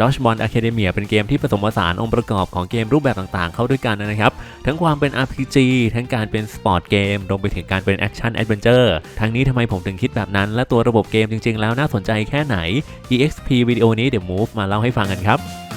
Dodgeball Academia เป็นเกมที่ผสมผสานองค์ประกอบของเกมรูปแบบต่างๆ เข้าด้วยกันนะครับ ทั้งความเป็น RPG ทั้งการเป็นสปอร์ตเกมรวมไปถึงการเป็นแอคชั่นแอดเวนเจอร์ทั้งนี้ทำไมผมถึงคิดแบบนั้น และตัวระบบเกมจริงๆ แล้วน่าสนใจแค่ไหน EXP วิดีโอนี้เดี๋ยว Move มาเล่าให้ฟังกันครับ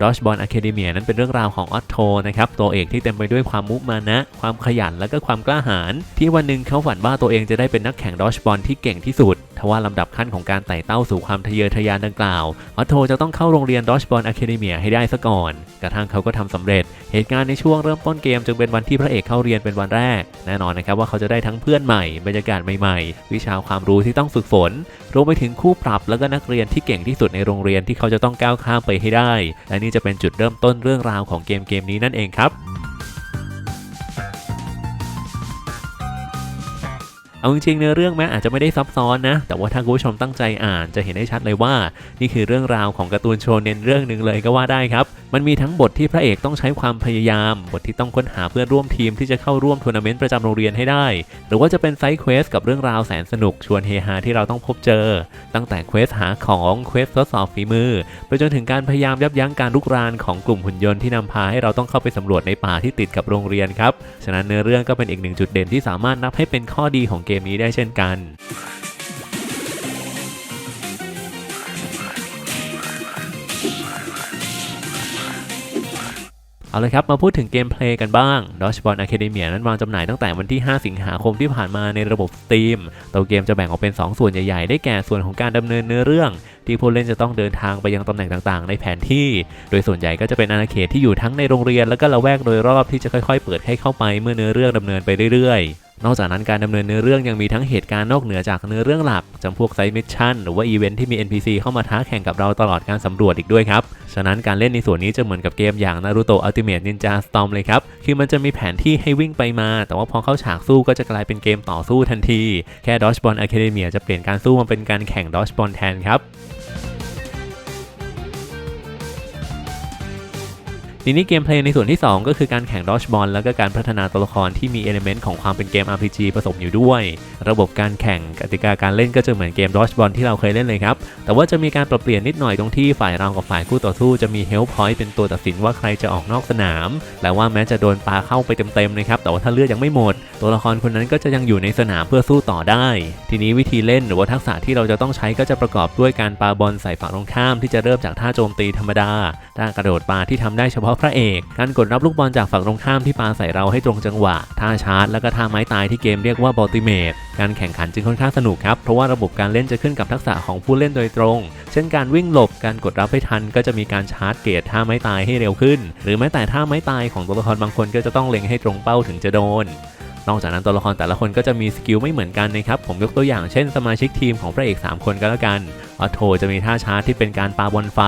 Dodgeball Academia นั้นเป็นเรื่องราวของออตโทนะครับตัวเอกที่เต็มไปด้วยความมุมานะ ความขยันและก็ความกล้าหาญที่วันหนึ่งเขาฝันว่าตัวเองจะได้เป็นนักแข่งดอชบอลที่เก่งที่สุดทว่าลำดับขั้นของการไต่เต้าสู่ความทะเยอทะยานดังกล่าวออตโทจะต้องเข้าโรงเรียนดอชบอลอะคาเดมีให้ได้ซะก่อน กระทั่งเขาก็ทำสำเร็จ เหตุการณ์ในช่วงเริ่มต้นเกมจึงเป็นวันที่พระเอกเข้าเรียนเป็นวันแรก แน่นอนนะครับว่าเขาจะได้ทั้งเพื่อนใหม่บรรยากาศใหม่ๆ วิชาความรู้ที่ต้องฝึกฝนรวมไปถึงคู่ปรับแล้วก็นักเรียนที่เก่งที่สุดในโรงเรียนที่เขาจะต้องก้าวข้ามไปให้ได้และนี่จะเป็นจุดเริ่มต้นเรื่องราวของเกมเกมนี้นั่นเองครับ เอาจริงๆเนื้อเรื่องแม้อาจจะไม่ได้ซับซ้อนนะ แต่ว่าถ้าคุณผู้ชมตั้งใจอ่านจะเห็นได้ชัดเลยว่า นี่คือเรื่องราวของการ์ตูนโชเนนเรื่องหนึ่งเลยก็ว่าได้ครับ มันมีทั้งบทที่พระเอกต้องใช้ความพยายาม บทที่ต้องค้นหาเพื่อนร่วมทีมที่จะเข้าร่วมทัวร์นาเมนต์ประจำโรงเรียนให้ได้ หรือว่าจะเป็นไซด์เควสกับเรื่องราวแสนสนุกชวนเฮฮาที่เราต้องพบเจอ ตั้งแต่เควสหาของเควสทดสอบฝีมือไปจนถึงการพยายามยับยั้งการลุกรานของกลุ่มหุ่นยนต์ที่นำพาให้เราต้องเข้าไปสำรวจในป่าที่ติดกับโรงเรียนครับฉะนั้นเนื้อเรื่องก็เป็นอีกหนึ่งจุดเด่นที่สามารถนับให้เป็นข้อดีของเกมนี้ได้เช่นกันเอาเลยครับ มาพูดถึงเกมเพลย์กันบ้าง Dodgeball Academia นั้นวางจำหน่ายตั้งแต่วันที่ 5 สิงหาคมที่ผ่านมาในระบบ Steam ตัวเกมจะแบ่งออกเป็น 2 ส่วนใหญ่ๆ ได้แก่ส่วนของการดำเนินเนื้อเรื่อง ที่ผู้เล่นจะต้องเดินทางไปยังตำแหน่งต่างๆ ในแผนที่ โดยส่วนใหญ่ก็จะเป็นอาณาเขตที่อยู่ทั้งในโรงเรียน และก็ละแวกโดยรอบที่จะค่อยๆ เปิดให้เข้าไปเมื่อเนื้อเรื่องดำเนินไปเรื่อยๆ นอกจากนั้นการดำเนินเนื้อเรื่องยังมีทั้งเหตุการณ์นอกเหนือจากเนื้อเรื่องหลักจำพวกไซมิชชั่นหรือว่าอีเวนท์ที่มี NPC เข้ามาท้าแข่งกับเราตลอดการสำรวจอีกด้วยครับ ฉะนั้นการเล่นในส่วนนี้จะเหมือนกับเกมอย่าง Naruto Ultimate Ninja Storm เลยครับ คือมันจะมีแผนที่ให้วิ่งไปมา แต่ว่าพอเข้าฉากสู้ก็จะกลายเป็นเกมต่อสู้ทันที แค่ Dodgeball Academia จะเปลี่ยนการสู้มาเป็นการแข่ง Dodgeball แทนครับ ทีนี้เกมเพลย์ในส่วนที่ 2 ก็คือการแข่งดอชบอลแล้วก็การพัฒนาตัวละครที่มีเอลิเมนต์ของความเป็นเกม RPG ผสมอยู่ด้วย ระบบการแข่งกติกาการเล่นก็จะเหมือนเกมดอชบอลที่เราเคยเล่นเลยครับ แต่ว่าจะมีการปรับเปลี่ยนนิดหน่อยตรงที่ฝ่ายเรากับฝ่ายคู่ต่อสู้จะมีเฮลพอยต์เป็นตัวตัดสินว่าใครจะออกนอกสนามและว่าแม้จะโดนปาเข้าไปเต็มๆนะครับแต่ว่าถ้าเลือดยังไม่หมด ตัวละครคนนั้นก็จะยังอยู่ในสนามเพื่อสู้ต่อได้ ทีนี้วิธีเล่นหรือว่าทักษะที่เราจะต้องใช้ก็จะประกอบด้วยการปาบอลใส่ฝั่งตรงข้ามที่จะเริ่มจากท่าโจมตีธรรมดาท่ากระโดดปาที่ทำได้เฉพาะพระเอกการกดรับลูกบอลจากฝั่งตรงข้ามที่ปาใส่เราให้ตรงจังหวะท่าชาร์จแล้วก็ท่าไม้ตายที่เกมเรียกว่าบอลติเมตการแข่งขันจึงค่อนข้างสนุกครับเพราะว่าระบบการเล่นจะขึ้นกับทักษะของผู้เล่นโดยตรง เช่นการวิ่งหลบการกดรับให้ทัน ก็จะมีการชาร์จเกตท่าไม้ตายให้เร็วขึ้น หรือแม้แต่ท่าไม้ตายของตัวละครบางคนก็จะต้องเล็งให้ตรงเป้าถึงจะโดนนอกจากนั้นตัวละครแต่ละคนก็จะมีสกิลไม่เหมือนกันนะครับ ผมยกตัวอย่างเช่นสมาชิกทีมของพระเอก 3 คนก็แล้วกัน ออโทจะมีท่าชาร์จที่เป็นการปาบอลไฟ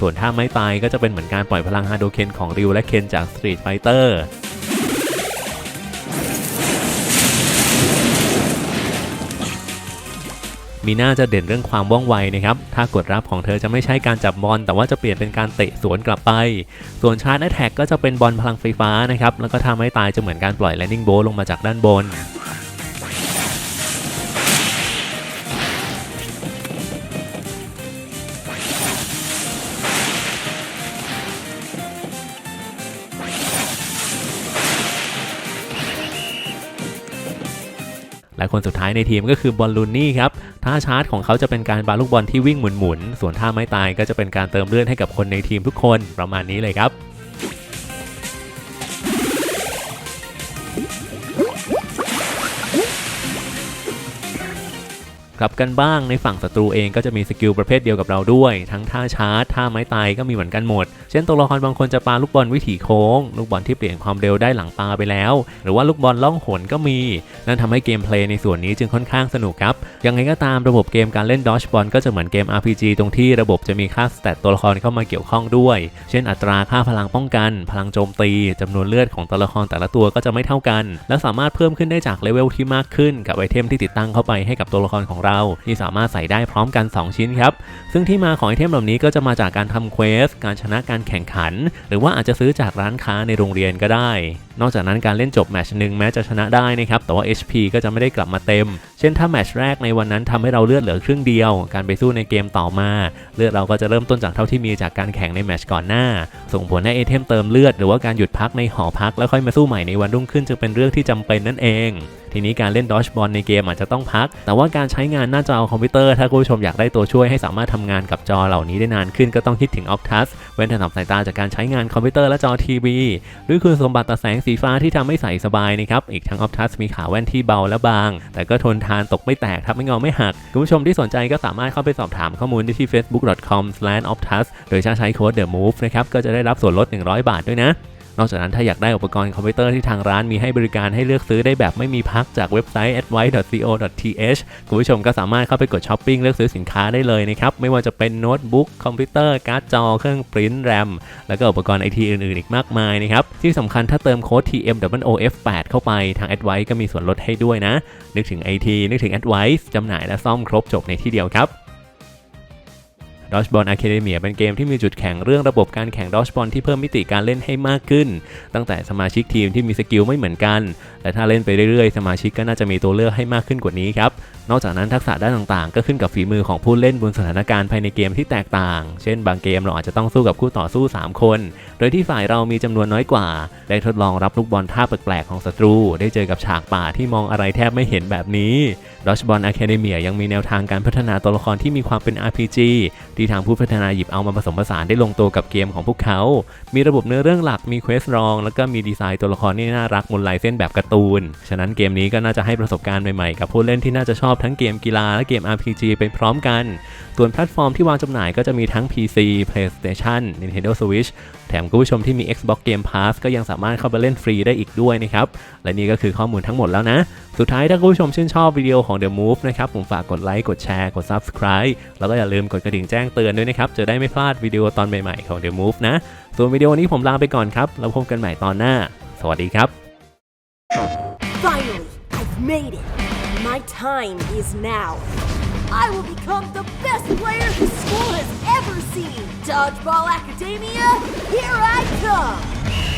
ส่วนท่าไม้ตายก็จะเป็นเหมือนการปล่อยพลังฮาโดเคนของริวและเคนจาก Street Fighter มีน่าจะเด่นเรื่องความว่องไวนะครับ ถ้ากดรับของเธอจะไม่ใช่การจับบอล แต่ว่าจะเปลี่ยนเป็นการเตะสวนกลับไป ส่วนชาร์จแอทแทกก็จะเป็นบอลพลังไฟฟ้านะครับ แล้วก็ทำให้ตายจะเหมือนการปล่อยแลนดิ้งโบลงมาจากด้านบน และคนสุดท้ายในทีมก็คือบอลลูนนี่ครับท่าชาร์จของเขาจะเป็นการบาลูกบอลที่วิ่งหมุนๆ ส่วนท่าไม้ตายก็จะเป็นการเติมเลือดให้กับคนในทีมทุกคนประมาณนี้เลยครับ กลับกันบ้างในฝั่งศัตรูเองก็จะมีสกิลประเภทเดียวกับเราด้วย ทั้งท่าชาร์จท่าไม้ตายก็มีเหมือนกันหมด เช่นตัวละครบางคนจะปาลูกบอลวิถีโค้ง ลูกบอลที่เปลี่ยนความเร็วได้หลังปาไปแล้ว หรือว่าลูกบอลล่องหนก็มี นั่นทำให้เกมเพลย์ในส่วนนี้จึงค่อนข้างสนุกครับ ยังไงก็ตามระบบเกมการเล่นดอชบอลก็จะเหมือนเกม RPG ตรงที่ระบบจะมีค่าสเตตตัวละครเข้ามาเกี่ยวข้องด้วย เช่น อัตราค่าพลังป้องกัน พลังโจมตีจำนวนเลือดของตัวละครแต่ละตัวก็จะไม่เท่ากัน และสามารถเพิ่มขึ้นได้จากเลเวลที่มากขึ้นกับไอเทมที่ติดตั้งเข้าไปให้กับตัวละครของเราที่สามารถใส่ได้พร้อมกัน 2 ชิ้นครับ ซึ่งที่มาของไอเทมเหล่านี้ก็จะมาจากการทำเควส การชนะการแข่งขัน หรือว่าอาจจะซื้อจากร้านค้าในโรงเรียนก็ได้ นอกจากนั้นการเล่นจบแมชหนึ่งแม้จะชนะได้นะครับ แต่ว่า HP ก็จะไม่ได้กลับมาเต็ม เช่นถ้าแมชแรกในวันนั้นทำให้เราเลือดเหลือครึ่งเดียว การไปสู้ในเกมต่อมา เลือดเราก็จะเริ่มต้นจากเท่าที่มีจากการแข่งในแมชก่อนหน้า ส่งผลให้ไอเทมเติมเลือดหรือว่าการหยุดพักในหอพักแล้วค่อยมาสู้ใหม่ในวันรุ่งขึ้นจึงเป็นเรื่องที่จำเป็นนั่นเอง ทีนี้การเล่นดอชบอลในเกมอาจจะต้องพัก แต่ว่าการใช้งานหน้าจอคอมพิวเตอร์ถ้าคุณผู้ชมอยากได้ตัวช่วยให้สามารถทำงานกับจอเหล่านี้ได้นานขึ้นก็ต้องคิดถึง Octus เว้นถนอมสายตาจากการใช้งานคอมพิวเตอร์และจอทีวีหรือคุณสมบัติตแสงสีฟ้าที่ทำให้ใส่สบายนะครับอีกทั้ง Octus มีขาแว่นที่เบาและบาง แต่ก็ทนทานตกไม่แตกทับไม่งอไม่หักคุณผู้ชมที่สนใจก็สามารถเข้าไปสอบถามข้อมูลได้ที่ facebook.com/optus โดยใช้โค้ด the move นะครับก็จะได้รับส่วนลด 100 บาทด้วยนะ นอกจากนั้นถ้าอยากได้อุปกรณ์คอมพิวเตอร์ที่ทางร้านมีให้บริการให้เลือกซื้อได้แบบไม่มีพักจากเว็บไซต์ advice.co.th คุณผู้ชมก็สามารถเข้าไปกดช้อปปิ้งเลือกซื้อสินค้าได้เลยนะครับ ไม่ว่าจะเป็นโน้ตบุ๊กคอมพิวเตอร์การ์ดจอเครื่องปริ้นแรมแล้วก็อุปกรณ์ไอทีอื่นๆ อีกมากมายนะครับ ที่สำคัญถ้าเติมโค้ด TMWOF8 เข้าไปทาง Advice ก็มีส่วนลดให้ด้วยนะ นึกถึง IT นึกถึง Advice จำหน่ายและซ่อมครบจบในที่เดียวครับ ดอชบอลอะคาเดมีเป็นเกมที่มีจุดแข็งเรื่องระบบการแข่งดอชบอลที่เพิ่มมิติการเล่นให้มากขึ้น ตั้งแต่สมาชิกทีมที่มีสกิลไม่เหมือนกันและถ้าเล่นไปเรื่อยๆ สมาชิกก็น่าจะมีตัวเลือกให้มากขึ้นกว่านี้ครับ นอกจากนั้นทักษะด้านต่างๆ ก็ขึ้นกับฝีมือของผู้เล่นบนสถานการณ์ภายในเกมที่แตกต่าง เช่น บางเกมเราอาจจะต้องสู้กับคู่ต่อสู้ 3 คน โดยที่ฝ่ายเรามีจำนวนน้อยกว่า ได้ทดลองรับลูกบอลท่าแปลกๆของศัตรู ได้เจอกับฉากป่าที่มองอะไรแทบไม่เห็นแบบนี้ดอชบอลอะคาเดมียังมีแนวทางการพัฒนาตัวละครที่มีความเป็น RPG ที่ทางผู้พัฒนาหยิบเอามาผสมผสานได้ลงตัวกับเกมของพวกเขา มีระบบเนื้อเรื่องหลัก มีเควสรอง แล้วก็มีดีไซน์ตัวละครที่น่ารักบนลายเส้นแบบการ์ตูน ฉะนั้นเกมนี้ก็น่าจะให้ประสบการณ์ใหม่ๆกับผู้เล่นที่น่าจะชอบทั้งเกมกีฬาและเกม RPG ไปพร้อมกัน ส่วนแพลตฟอร์มที่วางจำหน่ายก็จะมีทั้ง PC PlayStation Nintendo Switch แถมคุณผู้ชมที่มี Xbox Game Pass ก็ยังสามารถเข้าไปเล่นฟรีได้อีกด้วยนะครับ และนี่ก็คือข้อมูลทั้งหมดแล้วนะ สุดท้ายถ้าคุณผู้ชมชื่นชอบวิดีโอของ The Move นะครับผมฝากกดไลค์กดแชร์กด Subscribe แล้วก็อย่าลืมกดกระดิ่งแจ้งเตือนด้วยนะครับจะได้ไม่พลาดวิดีโอตอนใหม่ๆของ The Move นะส่วนวิดีโอนี้ผมลาไปก่อนครับแล้วพบกันใหม่ตอนหน้า สวัสดีครับ Finally, I've made it. My time is now. I will become the best player the school has ever seen. Dodgeball Academia, here I come.